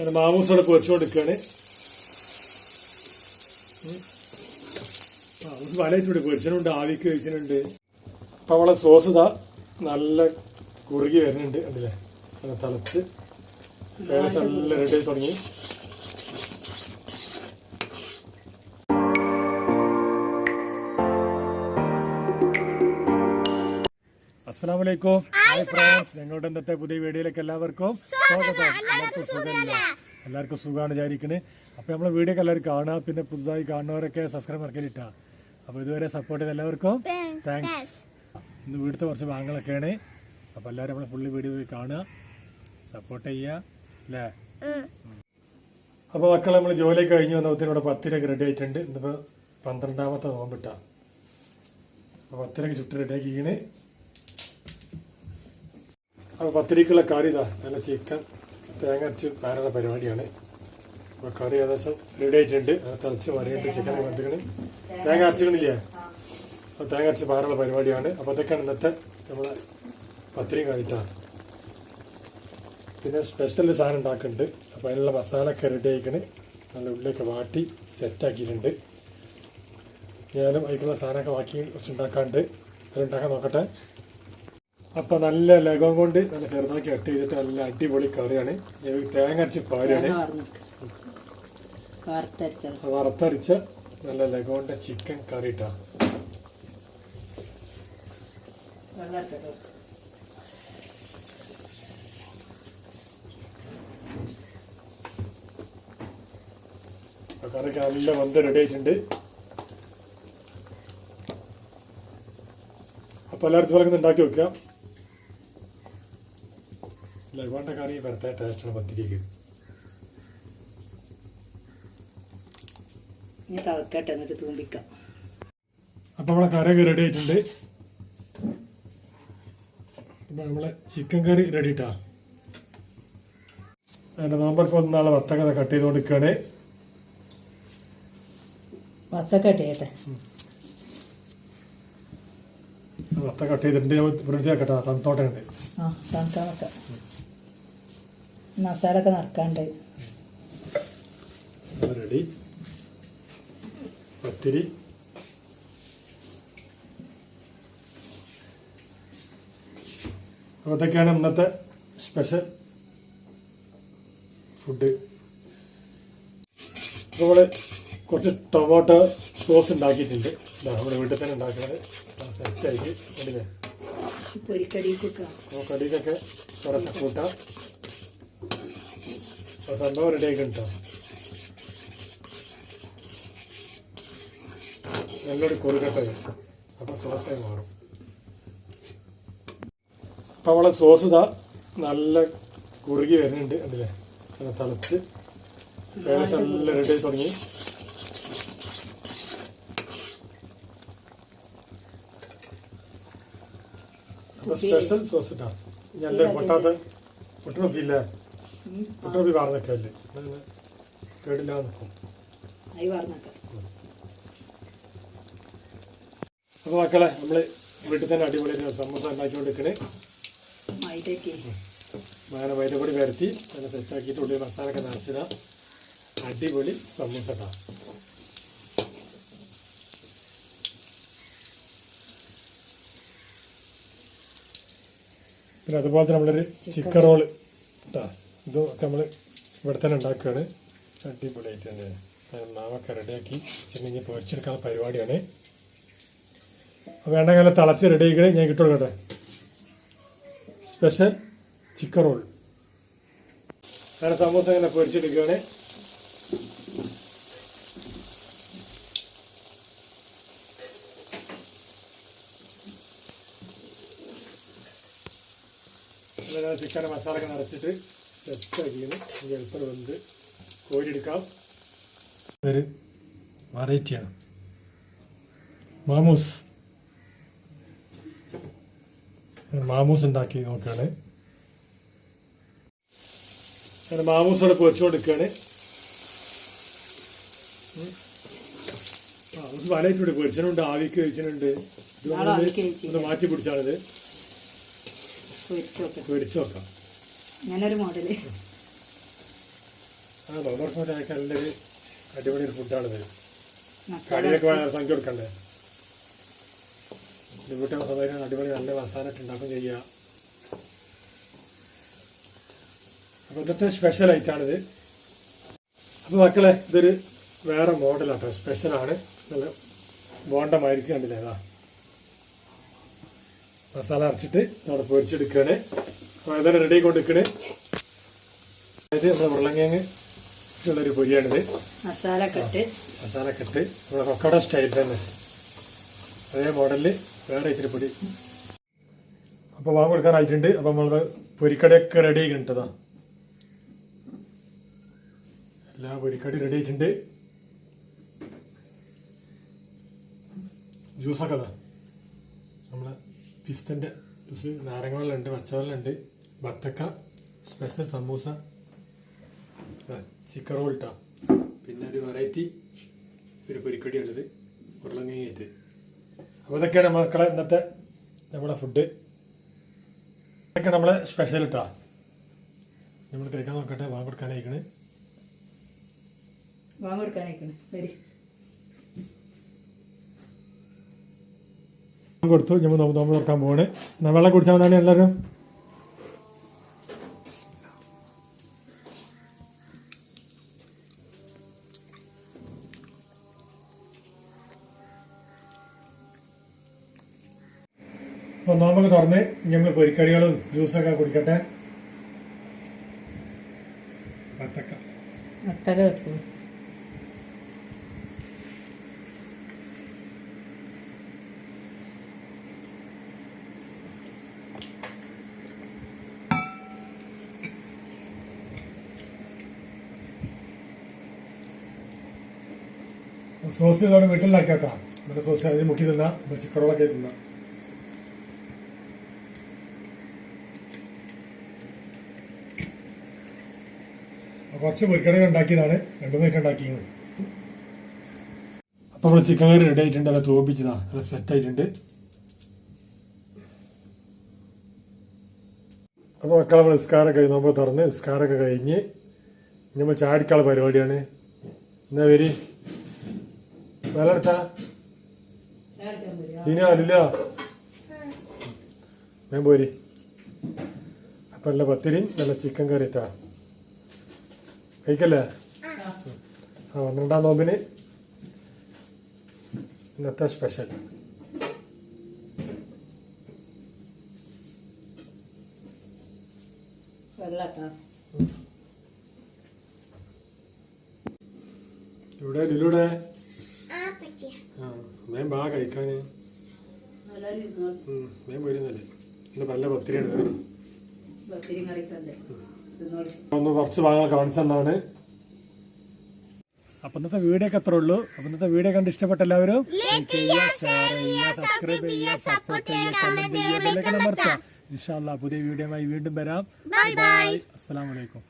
അങ്ങനെ മാമൂസോടെ പൊരിച്ചുകൊണ്ടിരിക്കുകയാണ് മാമൂസ് പലയിട്ടുണ്ട്. പൊരിച്ചനുണ്ട് ആവിക്ക് കഴിച്ചിട്ടുണ്ട് അപ്പൊ നമ്മളെ സോസ് ഇതാ നല്ല കുറുകി വരുന്നുണ്ട്. കണ്ടില്ലേ? അങ്ങനെ തിളച്ച്. ഏകദേശം നല്ല റെഡി തുടങ്ങി. അസ്സാം വലൈക്കും ഹായ് ഫ്രണ്ട്സ്. ഞങ്ങളുടെ ഇന്നത്തെ പുതിയ വീഡിയോയിലേക്ക് എല്ലാവർക്കും സ്വാഗതം. എല്ലാവർക്കും സുഖമില്ല? എല്ലാവർക്കും സുഖമാണ് വിചാരിക്കണേ. അപ്പോൾ നമ്മളെ വീഡിയോ ഒക്കെ എല്ലാവരും കാണുക പിന്നെ പുതുതായി കാണുന്നവരൊക്കെ സബ്സ്ക്രൈബ് മറക്കലിട്ടാ അപ്പോൾ ഇതുവരെ സപ്പോർട്ട് ചെയ്ത എല്ലാവർക്കും താങ്ക്സ് ഇന്ന് വീട്ടിലത്തെ കുറച്ച് ഭാഗങ്ങളൊക്കെയാണ്. അപ്പോൾ എല്ലാവരും നമ്മളെ ഫുള്ള് വീഡിയോ പോയി കാണുക സപ്പോർട്ട് ചെയ്യുക അല്ലേ? അപ്പോൾ മക്കളെ നമ്മൾ ജോലി കഴിഞ്ഞ് വന്നപ്പോഴത്തേനും ഇവിടെ പത്തിരക്ക് റെഡി ആയിട്ടുണ്ട്. ഇന്നിപ്പോൾ പന്ത്രണ്ടാമത്തെ നോമ്പിട്ടാണ് അപ്പോൾ പത്തിരക്ക് ചുട്ട് റെഡിയാക്കിക്കണ് അപ്പോൾ പത്തിരിക്കുള്ള കറി ഇതാ നല്ല ചിക്കൻ തേങ്ങ അരച്ച് പാനുള്ള പരിപാടിയാണ്. അപ്പോൾ കറി ഏകദേശം റെഡി ആയിട്ടുണ്ട്. തിളച്ച് മറിയിട്ട് ചിക്കൻ വന്നിട്ട് തേങ്ങ അരച്ചിട്ടില്ലേ? അപ്പോൾ തേങ്ങ അരച്ച് പാനുള്ള പരിപാടിയാണ്. അപ്പോൾ അതൊക്കെയാണ് ഇന്നത്തെ നമ്മളെ പത്തിരിയും കറിയിട്ടാണ് പിന്നെ സ്പെഷ്യൽ സാധനം ഉണ്ടാക്കുന്നുണ്ട്. അപ്പോൾ അതിനുള്ള മസാലയൊക്കെ റെഡി ആയിക്കണ്. നല്ല ഉള്ളിലൊക്കെ വാട്ടി സെറ്റാക്കിയിട്ടുണ്ട് ഞാനും അതിനുള്ള സാധനമൊക്കെ ബാക്കി കുറച്ച് ഉണ്ടാക്കാണ്ട് അത് ഉണ്ടാക്കാൻ നോക്കട്ടെ. അപ്പോൾ നല്ല ലഘം കൊണ്ട് നല്ല ചെറുതാക്കി കട്ട് ചെയ്തിട്ട് നല്ല അടിപൊളി കറിയാണ്. തേങ്ങ അരച്ച് പാരാണ് വറുത്തരച്ച നല്ല ലഗോണ്ട ചിക്കൻ കറി ഇട്ടാ കറിക്ക് നല്ല വന്ത് റെഡി ആയിട്ടുണ്ട്. അപ്പോൾ എല്ലായിടത്തും പോലെ ഉണ്ടാക്കി വെക്കുക ലഗോണ്ട കറി വെറുതെ ടേസ്റ്റാണ് പത്തിരിക്ക് ഇനി തളക്കട്ടെ എന്നിട്ട് തൂമ്പിക്കാം. അപ്പോൾ നമ്മളെ കറിയൊക്കെ റെഡി ആയിട്ടുണ്ട്. അപ്പോൾ നമ്മളെ ചിക്കൻ കറി റെഡി ഇട്ടാ അതിന്റെ നോമ്പർക്ക് വന്നാളെ വത്തക്ക കട്ട് ചെയ്ത് കൊടുക്കുകയാണ് വത്ത കട്ട് ചെയ്തിട്ടുണ്ട്. ഫ്രിഡ്ജ് വെക്കട്ടെ തണുത്തോട്ടെ ആ മസാല ഒക്കെ നിറക്കാണ്ട് റെഡി പത്തിരി. അപ്പോൾ ഇതൊക്കെയാണ് ഇന്നത്തെ സ്പെഷ്യൽ ഫുഡ് അപ്പോൾ കുറച്ച് ടൊമാറ്റോ സോസ് ഉണ്ടാക്കിയിട്ടുണ്ട്. നമ്മുടെ വീട്ടിൽ തന്നെ ഉണ്ടാക്കുന്നത് സെറ്റ് ആയിട്ട് പൊരിക്കടി കുക്കാം അപ്പോൾ കടിക്കൊക്കെ കുറച്ച് കൂട്ടാം. അപ്പോൾ സംഭവം റെഡി ആക്കി കേട്ടോ നല്ലൊരു കുറുകട്ടെ അപ്പോൾ സോസായി മാറും. അപ്പോൾ നമ്മളെ സോസ് ഇതാ നല്ല കുറുകി വരുന്നുണ്ട് കണ്ടില്ലേ? അങ്ങനെ തിളച്ച്. ഏകദേശം നല്ല റെഡി ആയി തുടങ്ങി. സ്പെഷ്യൽ സോസ് ഇട്ടാ. ഞാൻ പൊട്ടാത്ത? പൊട്ടണൊപ്പിയില്ല പൊട്ടണൊപ്പി വാർന്നൊക്കെ അല്ലേ? കേടില്ലാതെ നിൽക്കും. അപ്പോൾ മക്കളെ നമ്മൾ വീട്ടിൽ തന്നെ അടിപൊളി സമൂസ ഉണ്ടാക്കിക്കൊണ്ടിരിക്കണേ. അങ്ങനെ വൈദ്യപൊടി വരത്തി നല്ല സെറ്റാക്കിയിട്ട് ഉള്ളിൽ മസാലയൊക്കെ നിറച്ചതാ അടിപൊളി സമൂസ പിന്നെ അതുപോലെ തന്നെ നമ്മളൊരു ചിക്കൻ റോൾ കേട്ടോ ഇതൊക്കെ നമ്മൾ ഇവിടെ തന്നെ ഉണ്ടാക്കുകയാണ്. അടിപൊളിയായിട്ട് തന്നെ. മാവൊക്കെ റെഡിയാക്കി ചെന്നിഞ്ഞ് പൊരിച്ചെടുക്കാനുള്ള പരിപാടിയാണ്. വേണ്ട കാലം തിളച്ച് റെഡി ആയിക്കണേ. ഞാൻ കിട്ടുള്ളൂ കേട്ടെ. സ്പെഷ്യൽ ചിക്കൻ റോൾ അങ്ങനെ സമോസ ഇങ്ങനെ പൊരിച്ചെടുക്കുകയാണ്. അങ്ങനെ ചിക്കൻ മസാല ഒക്കെ നിറച്ചിട്ട് സെറ്റാക്കിയാണ് ഇനി എളുപ്പം വെന്ത് കോരിയെടുക്കാം. ഒരു വെറൈറ്റിയാണ്. മാമൂസ്. മാമൂസ് ഉണ്ടാക്കി നോക്കുകയാണ്. അങ്ങനെ മാമൂസ് അവിടെ പൊരിച്ചുകൊണ്ടിരിക്കുകയാണ്. മാമൂസ് പലയിട്ടുണ്ട്. പൊരിച്ചനുണ്ട് ആവിക്ക് കഴിച്ചിട്ടുണ്ട് ഇത് മാറ്റി പിടിച്ചാണിത്. പൊരിച്ച് വെക്കാം പൊരിച്ചു നോക്കാം. അങ്ങനൊരു മോഡൽ അടിപൊളി ഫുഡാണ് സംഖ്യ കൊടുക്കണ്ടേ? വീട്ടിൽ സ്വന്തമായിട്ട് അടിപൊളി നല്ല മസാല ഉണ്ടാക്കും ചെയ്യുക അപ്പോൾ ഇന്നത്തെ സ്പെഷ്യൽ ഐറ്റാണിത് അപ്പോൾ മക്കളെ ഇതൊരു വേറെ മോഡലാട്ടോ സ്പെഷ്യലാണ് നല്ല ബോണ്ടമായിരിക്കും കണ്ടില്ലേ? അതാ മസാല അരച്ചിട്ട് അവിടെ പൊരിച്ചെടുക്കുകയാണ് അപ്പോൾ റെഡി കൊണ്ടിരിക്കണേ അതായത് നമ്മുടെ ഉരുളങ്കിഴങ്ങ് ഉള്ളൊരു പൊരിയാണിത്. മസാല കട്ട് മസാല കട്ട് നമ്മുടെ കൊക്കട സ്റ്റൈൽ തന്നെ. അതേ മോഡലിൽ വേറെ ഇത്തിരി പൊടി അപ്പോൾ വാങ്ങി കൊടുക്കാനായിട്ടുണ്ട്. അപ്പോൾ നമ്മളത് പൊരിക്കടയൊക്കെ റെഡി ആയിട്ടുണ്ട് എല്ലാ പൊരിക്കടി റെഡി ആയിട്ടുണ്ട്. ജ്യൂസൊക്കെ അതാ നമ്മളെ പിസ്തന്റെ ജ്യൂസ് നാരങ്ങ വെള്ളമുണ്ട് പച്ചവെള്ളമുണ്ട് ബത്തക്ക സ്പെഷ്യൽ സമൂസ. ചിക്കൻ റോൾ പിന്നെ ഒരു വെറൈറ്റി ഒരു പൊരിക്കടിയാണിത് ഉരുളങ്ങയിട്ട് അപ്പോൾ ഇതൊക്കെയാണ് മക്കളെ ഇന്നത്തെ നമ്മുടെ ഫുഡ് ഇതൊക്കെ നമ്മളെ സ്പെഷ്യൽ ഇട്ടാ നമ്മൾ കഴിക്കാൻ നോക്കട്ടെ വാങ്ങി കൊടുക്കാനായിക്കണേ വാങ്ങി കൊടുക്കാനായിക്കണേ വരി. കൊടുത്തു. ഞമ്മ നോമ്പ് നോമ്പ് തുറക്കാൻ പോവാണ്. വെള്ളം കുടിച്ചാൽ മതി എല്ലാവരും? നോമ്പൊക്കെ തുറന്ന് നമ്മൾ പൊരിക്കടികളും ജ്യൂസൊക്കെ കുടിക്കട്ടെ. വത്തക്ക. വത്തക്ക സോസ് ഇതോടെ വീട്ടിലുണ്ടാക്കിയാട്ടാ നമ്മുടെ സോസ് അതിൽ മുക്കി തിന്ന. ചിക്കൻ തിന്ന. കുറച്ച് പൊരിക്കടകൾ ഉണ്ടാക്കിയതാണ്. രണ്ടു മൂന്ന് ഐറ്റം ഉണ്ടാക്കിയത് അപ്പൊ നമ്മൾ ചിക്കൻ കറി റെഡി ആയിട്ടുണ്ട്. അല്ല തോപ്പിച്ചതാ. അല്ല സെറ്റ് ആയിട്ടുണ്ട്. അപ്പോൾ മക്കളെ നമ്മൾ നിസ്കാരമൊക്കെ നമ്മൾ തുറന്ന് നിസ്കാരമൊക്കെ കഴിഞ്ഞ് നമ്മൾ ചാടിക്കാനുള്ള പരിപാടിയാണ്. എന്നാ വരി വേലെടുത്താ അല്ല ഞാൻ പോരി. അപ്പം നല്ല പത്തിരിയും നല്ല ചിക്കൻ കറിയിട്ടാ കഴിക്കല്ലേ? ആ പന്ത്രണ്ടാം നോമ്പിന് ഇന്നത്തെ സ്പെഷ്യൽ ഇവിടെ ലുലൂടെ മേം ബാ കഴിക്കാന് മേം വരുന്നല്ലേ. ഇന്ന് കറി പത്തിരി. ഒന്ന് കുറച്ച് ഭാഗങ്ങൾ കാണിച്ചെന്നാണ് അപ്പൊ ഇന്നത്തെ വീഡിയോ ഒക്കെ അത്ര ഉള്ളൂ. അപ്പൊ ഇന്നത്തെ വീഡിയോ കണ്ട് ഇഷ്ടപ്പെട്ട എല്ലാവരും സബ്സ്ക്രൈബ് ചെയ്യുക സപ്പോർട്ട് ചെയ്യുക കമന്റ് ചെയ്യുക ബെല്ലൈക്കൺ അമർത്തുക. ഇൻഷാല്ലാ പുതിയ വീഡിയോയുമായി വീണ്ടും വരാം. ബൈ അസ്സലാമു അലൈക്കും.